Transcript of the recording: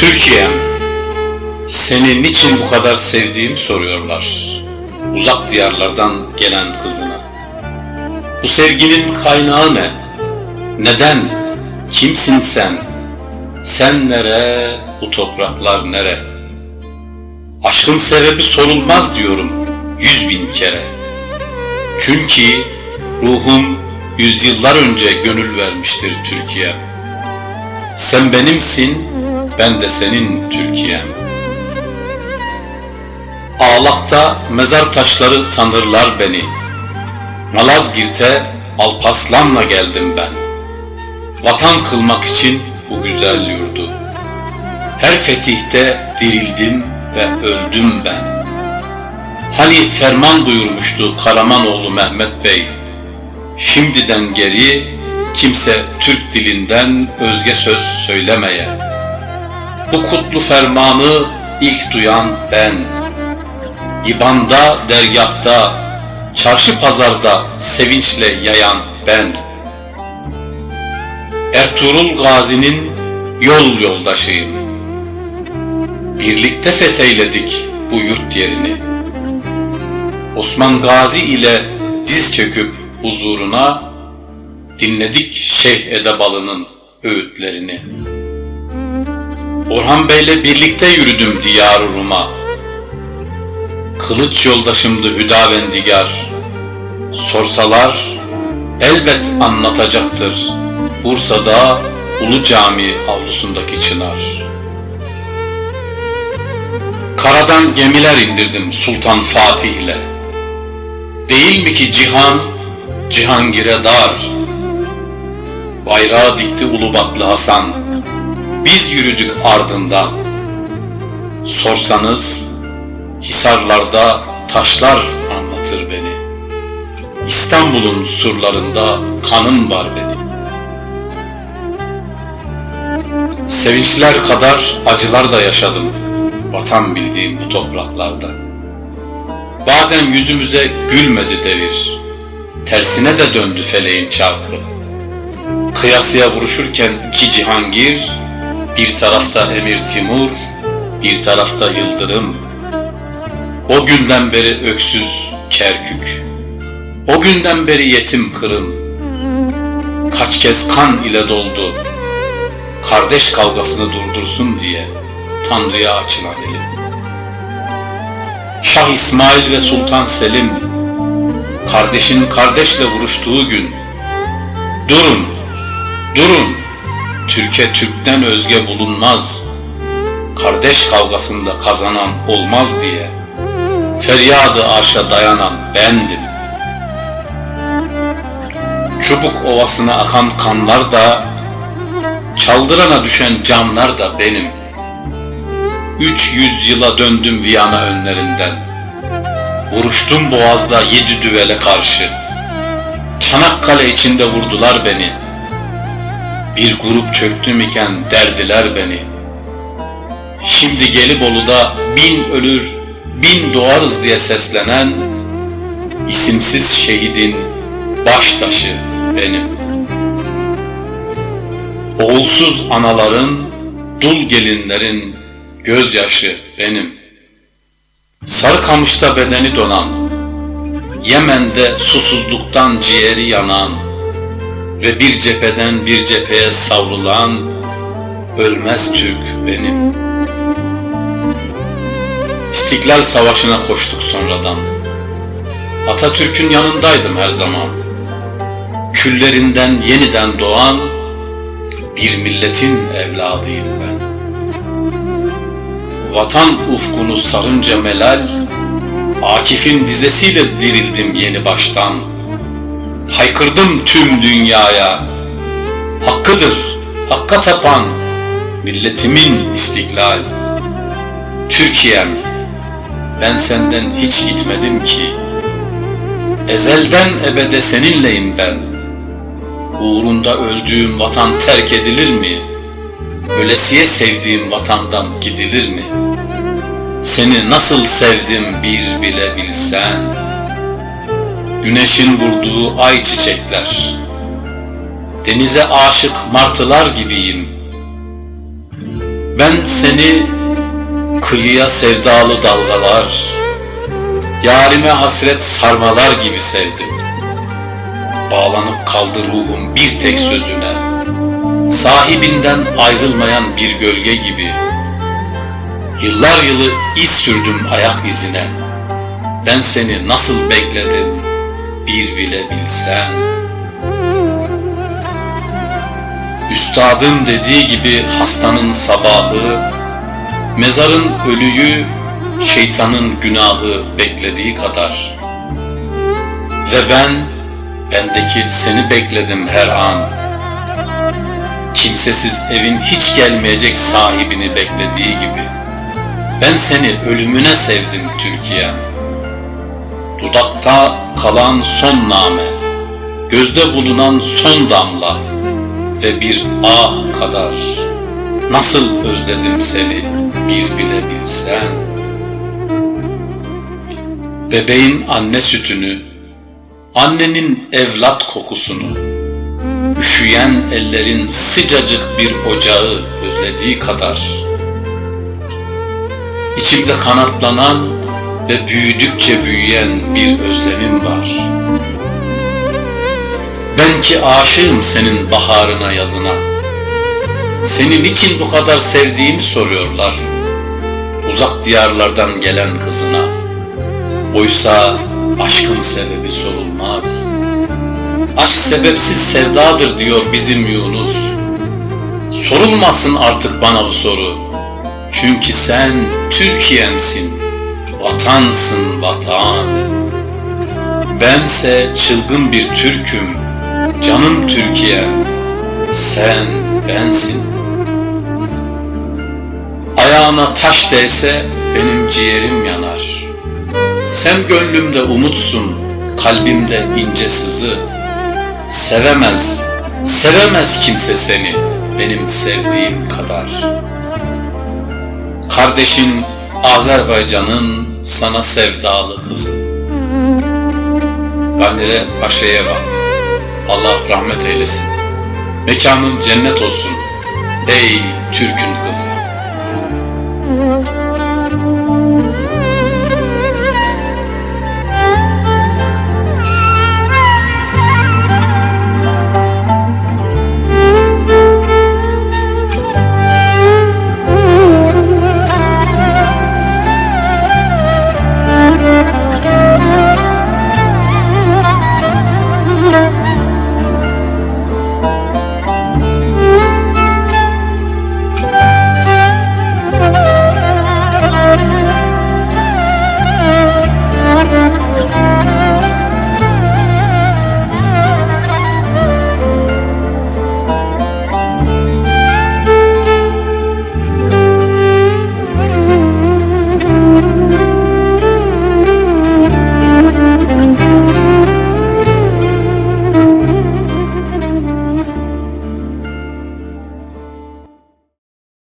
Türkiye'm, seni niçin bu kadar sevdiğimi soruyorlar. Uzak diyarlardan gelen kızına. Bu sevginin kaynağı ne? Neden? Kimsin sen? Sen nere? Bu topraklar nere? Aşkın sebebi sorulmaz diyorum yüz bin kere. Çünkü ruhum yüzyıllar önce gönül vermiştir Türkiye. Sen benimsin, ben de senin Türkiye'm. Ağlakta mezar taşları tanırlar beni. Malazgirt'e Alpaslan'la geldim ben. Vatan kılmak için bu güzel yurdu. Her fetihte dirildim ve öldüm ben. Hani ferman buyurmuştu Karamanoğlu Mehmet Bey. Şimdiden geri kimse Türk dilinden özge söz söylemeye. Bu kutlu fermanı ilk duyan ben. İbanda, dergahta, çarşı pazarda sevinçle yayan ben. Ertuğrul Gazi'nin yol yoldaşıyım. Birlikte fetheyledik bu yurt yerini. Osman Gazi ile diz çöküp huzuruna dinledik Şeyh Edebalı'nın öğütlerini. Orhan Bey'le birlikte yürüdüm diyar Rum'a. Kılıç yoldaşımdı Hüdavendigar. Sorsalar elbet anlatacaktır. Bursa'da Ulu Cami avlusundaki çınar. Karadan gemiler indirdim Sultan Fatih'le. Değil mi ki cihan Cihangir'e dar? Bayrağı dikti Ulubatlı Hasan. Biz yürüdük ardından. Sorsanız Hisarlarda taşlar anlatır beni. İstanbul'un surlarında kanım var benim. Sevinçler kadar acılar da yaşadım vatan bildiğim bu topraklarda. Bazen yüzümüze gülmedi devir, tersine de döndü feleğin çarkı. Kıyasıya vuruşurken iki cihangir, bir tarafta Emir Timur, bir tarafta Yıldırım. O günden beri öksüz Kerkük, o günden beri yetim Kırım. Kaç kez kan ile doldu, kardeş kavgasını durdursun diye Tanrı'ya açılan elim. Şah İsmail ve Sultan Selim, kardeşin kardeşle vuruştuğu gün, durun, durun, Türkiye Türk'ten özge bulunmaz, kardeş kavgasında kazanan olmaz diye, feryadı arşa dayanan bendim. Çubuk ovasına akan kanlar da, çaldırana düşen canlar da benim. Üç yüz yıla döndüm Viyana önlerinden. Vuruştum boğazda yedi düvele karşı. Çanakkale içinde vurdular beni. Bir grup çöktüm iken derdiler beni. Şimdi Gelibolu'da bin ölür, bin doğarız diye seslenen isimsiz şehidin baş taşı benim. Oğulsuz anaların, dul gelinlerin gözyaşı benim. Sarıkamış'ta bedeni donan, Yemen'de susuzluktan ciğeri yanan ve bir cepheden bir cepheye savrulan ölmez Türk benim. İstiklal Savaşı'na koştuk sonradan. Atatürk'ün yanındaydım her zaman. Küllerinden yeniden doğan bir milletin evladıyım ben. Vatan ufkunu sarınca melal, Akif'in dizesiyle dirildim yeni baştan. Haykırdım tüm dünyaya, hakkıdır, hakka tapan, milletimin istiklal. Türkiye'm, ben senden hiç gitmedim ki. Ezelden ebede seninleyim ben. Uğrunda öldüğüm vatan terk edilir mi? Ölesiye sevdiğim vatandan gidilir mi? Seni nasıl sevdim bir bile bilsen. Güneşin vurduğu ay çiçekler. Denize aşık martılar gibiyim. Ben seni kıyıya sevdalı dalgalar, yarime hasret sarmalar gibi sevdim. Bağlanıp kaldı ruhum bir tek sözüne, sahibinden ayrılmayan bir gölge gibi. Yıllar yılı iz sürdüm ayak izine, ben seni nasıl bekledim bir bile bilsen. Üstadın dediği gibi hastanın sabahı, Mezarın ölüyü, şeytanın günahı beklediği kadar. Ve ben, bendeki seni bekledim her an. Kimsesiz evin hiç gelmeyecek sahibini beklediği gibi. Ben seni ölümüne sevdim Türkiye. Dudakta kalan son name, gözde bulunan son damla ve bir ah kadar. Nasıl özledim seni bir bile bilsen. Bebeğin anne sütünü, annenin evlat kokusunu, üşüyen ellerin sıcacık bir ocağı özlediği kadar. İçimde kanatlanan ve büyüdükçe büyüyen bir özlemim var. Ben ki aşığım senin baharına yazına. Senin için bu kadar sevdiğimi soruyorlar. Uzak diyarlardan gelen kızına. Oysa aşkın sebebi sorulmaz. Aşk sebepsiz sevdadır diyor bizim Yunus. Sorulmasın artık bana bu soru. Çünkü sen Türkiye'msin, vatansın vatan. Bense çılgın bir Türk'üm, canım Türkiye. Sen bensin. Ayağına taş değse benim ciğerim yanar. Sen gönlümde umutsun, kalbimde ince sızı. Sevemez, sevemez kimse seni benim sevdiğim kadar. Kardeşin Azerbaycan'ın sana sevdalı kızı. Gandire Paşayeva. Allah rahmet eylesin. Mekanın cennet olsun. Ey Türk'ün kızı.